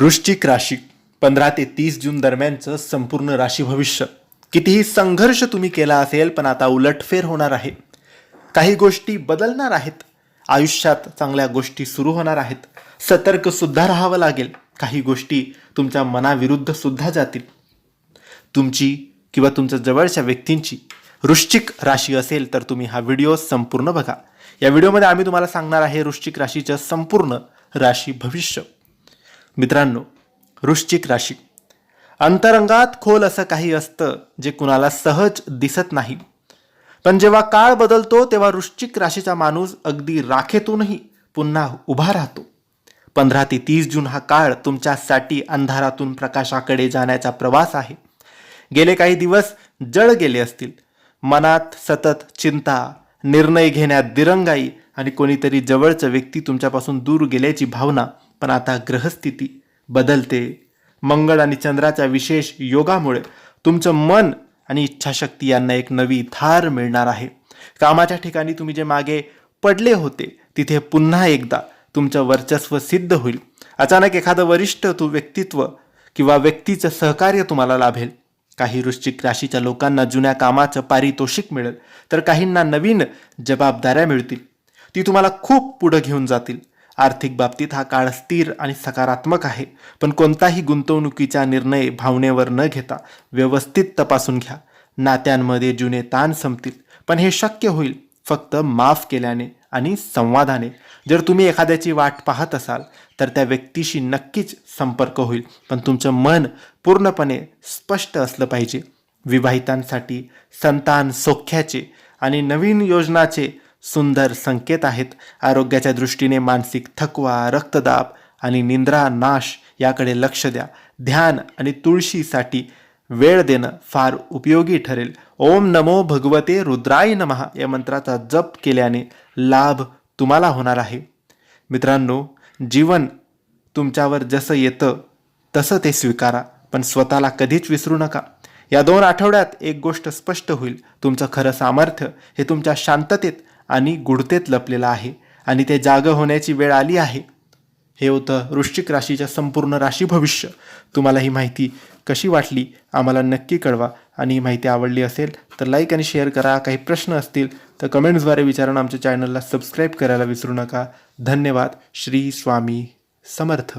वृश्चिक राशी पंधरा ते तीस जून दरम्यानचं संपूर्ण राशी भविष्य. कितीही संघर्ष तुम्ही केला असेल पण आता उलटफेर होणार आहे. काही गोष्टी बदलणार आहेत. आयुष्यात चांगल्या गोष्टी सुरू होणार आहेत. सतर्कसुद्धा राहावं लागेल. काही गोष्टी तुमच्या मनाविरुद्ध सुद्धा जातील. तुमची किंवा तुमच्या जवळच्या व्यक्तींची वृश्चिक राशी असेल तर तुम्ही हा व्हिडिओ संपूर्ण बघा. या व्हिडिओमध्ये आम्ही तुम्हाला सांगणार आहे वृश्चिक राशीचं संपूर्ण राशी भविष्य. मित्रांनो वृश्चिक राशी. अंतरंगात खोल असं काही असतं जे कुणाला सहज दिसत नाही. पण जेव्हा काळ बदलतो तेव्हा वृश्चिक राशीचा माणूस अगदी राखेतूनही पुन्हा उभा राहतो. पंधरा ते तीस जून हा काळ तुमच्यासाठी अंधारातून प्रकाशाकडे जाण्याचा प्रवास आहे. गेले काही दिवस जळ गेले असतील. मनात सतत चिंता निर्णय घेण्यात दिरंगाई आणि कोणीतरी जवळचं व्यक्ती तुमच्यापासून दूर गेल्याची भावना पण आता ग्रहस्थिती बदलते. मंगळ आणि चंद्राच्या विशेष योगामुळे तुमचं मन आणि इच्छाशक्ती यांना एक नवी धार मिळणार आहे. कामाच्या ठिकाणी तुम्ही जे मागे पडले होते तिथे पुन्हा एकदा तुमचं वर्चस्व सिद्ध होईल. अचानक एखादं वरिष्ठ तू व्यक्तित्व किंवा व्यक्तीचं सहकार्य तुम्हाला लाभेल. काही वृश्चिक राशीच्या लोकांना जुन्या कामाचं पारितोषिक मिळेल तर काहींना नवीन जबाबदाऱ्या मिळतील. ती तुम्हाला खूप पुढं घेऊन जातील. आर्थिक बाबतीत हा काळ स्थिर आणि सकारात्मक आहे. पण कोणताही गुंतवणुकीचा निर्णय भावनेवर न घेता व्यवस्थित तपासून घ्या. नात्यांमध्ये जुने ताण संपतील. पण हे शक्य होईल फक्त माफ केल्याने आणि संवादाने. जर तुम्ही एखाद्याची वाट पाहत असाल तर त्या व्यक्तीशी नक्कीच संपर्क होईल. पण तुमचं मन पूर्णपणे स्पष्ट असलं पाहिजे. विवाहितांसाठी संतान सौख्याचे आणि नवीन योजनाचे सुंदर संकेत आहेत. आरोग्याच्या दृष्टीने मानसिक थकवा रक्तदाब आणि निंद्रा नाश याकडे लक्ष द्या. ध्यान आणि तुळशीसाठी वेळ देणं फार उपयोगी ठरेल. ओम नमो भगवते रुद्राय नमहा या मंत्राचा जप केल्याने लाभ तुम्हाला होणार आहे. मित्रांनो जीवन तुमच्यावर जसं येतं तसं ते स्वीकारा पण स्वतःला कधीच विसरू नका. या दोन आठवड्यात एक गोष्ट स्पष्ट होईल. तुमचं खरं सामर्थ्य हे तुमच्या शांततेत आणि गुडतेत लपलेलं आहे आणि ते जागं होण्याची वेळ आली आहे. हे होतं वृश्चिक राशीच्या संपूर्ण राशी भविष्य. तुम्हाला ही माहिती कशी वाटली आम्हाला नक्की कळवा. आणि ही माहिती आवडली असेल तर लाईक आणि शेअर करा. काही प्रश्न असतील तर कमेंट्सद्वारे विचारून आमच्या चॅनलला सबस्क्राईब करायला विसरू नका. धन्यवाद. श्री स्वामी समर्थ.